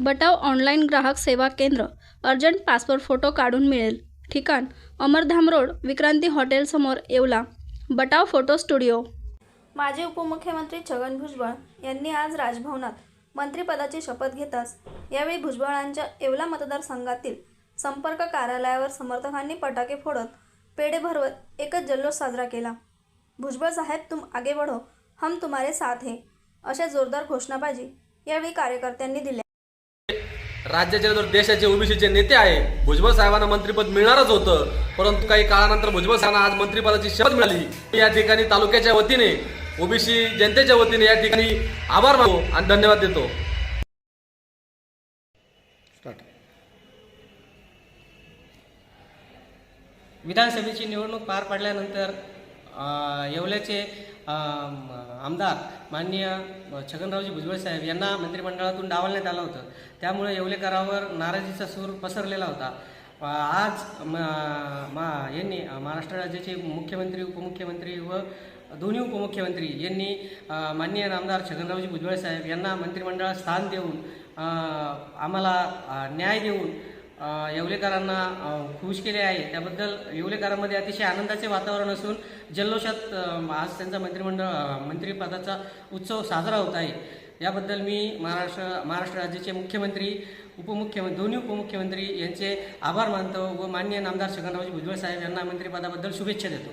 बटाव online ग्राहक सेवा केंद्र अर्जंट पासपोर्ट फोटो काढून मिळेल. ठिकाण अमरधाम रोड विक्रांती हॉटेलसमोर येवला. बटाव फोटो स्टुडिओ. माजी उपमुख्यमंत्री छगन भुजबळ यांनी आज राजभवनात मंत्रिपदाची शपथ घेताच यावेळी भुजबळांच्या येवला मतदारसंघातील संपर्क कार्यालयावर समर्थकांनी पटाके फोडत पेढे भरवत एकच जल्लोष साजरा केला. भुजबळ साहेब तुम आगे बढ़ो हम तुम्हारे साथ हे अशा जोरदार घोषणाबाजी यावेळी कार्यकर्त्यांनी दिल्या. राज्याचे जर देशाचे ओबीसीचे नेते आहे. भुजबळ साहेबांना मंत्रिपद मिळणारच होतं. परंतु काही काळानंतर भुजबळ साहेबांना आज मंत्रिपदाची शपथ मिळाली. या ठिकाणी तालुक्याच्या वतीने ओबीसी जनतेच्या वतीने या ठिकाणी आभार मानतो आणि धन्यवाद देतो. विधानसभेची निवडणूक पार पडल्यानंतर अ, येवल्याचे आमदार माननीय छगनरावजी भुजबळ साहेब यांना मंत्रिमंडळातून डावलण्यात आलं होतं. त्यामुळे येवलेकरावर नाराजीचा सूर पसरलेला होता. आज म, मा यांनी महाराष्ट्र राज्याचे मुख्यमंत्री उपमुख्यमंत्री व दोन्ही उपमुख्यमंत्री यांनी माननीय आमदार छगनरावजी भुजबळ साहेब यांना मंत्रिमंडळात स्थान देऊन आम्हाला न्याय देऊन येवलेकरांना खुश केले आहे. त्याबद्दल येवलेकरांमध्ये अतिशय आनंदाचे वातावरण असून जल्लोषात आज त्यांचा मंत्रिमंडळ मंत्रिपदाचा उत्सव साजरा होत आहे. याबद्दल मी महाराष्ट्र महाराष्ट्र राज्याचे मुख्यमंत्री उपमुख्यमंत्री दोन्ही उपमुख्यमंत्री यांचे आभार मानतो व मान्य नामदार छगनरावजी भुजबळ साहेब यांना मंत्रिपदाबद्दल शुभेच्छा देतो.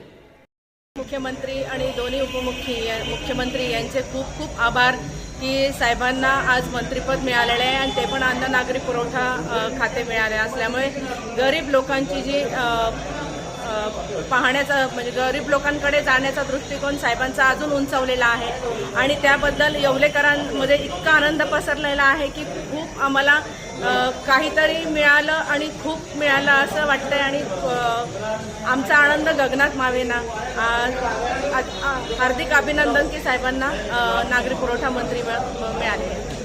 मुख्यमंत्री आणि दोन्ही उपमुख्य मुख्यमंत्री यांचे खूप खूप आभार. की साहेबांना आज मंत्रिपद मिळालेले आहे आणि ते पण अन्न नागरी पुरवठा खाते मिळाले असल्यामुळे गरीब लोकांची जी पाहण्याचा म्हणजे गरीब लोकांकडे जाण्याचा दृष्टिकोन साहेबांचा अजून उंचावलेला आहे. आणि त्याबद्दल येवलेकरांमध्ये इतका आनंद पसरलेला आहे की खूप आम्हाला काहीतरी मिळालं आणि खूप मिळालं असं वाटतंय आणि आमचा आनंद गगनात मावेना. हार्दिक अभिनंदन की साहेबांना नागरी पुरवठा मंत्री मिळाले.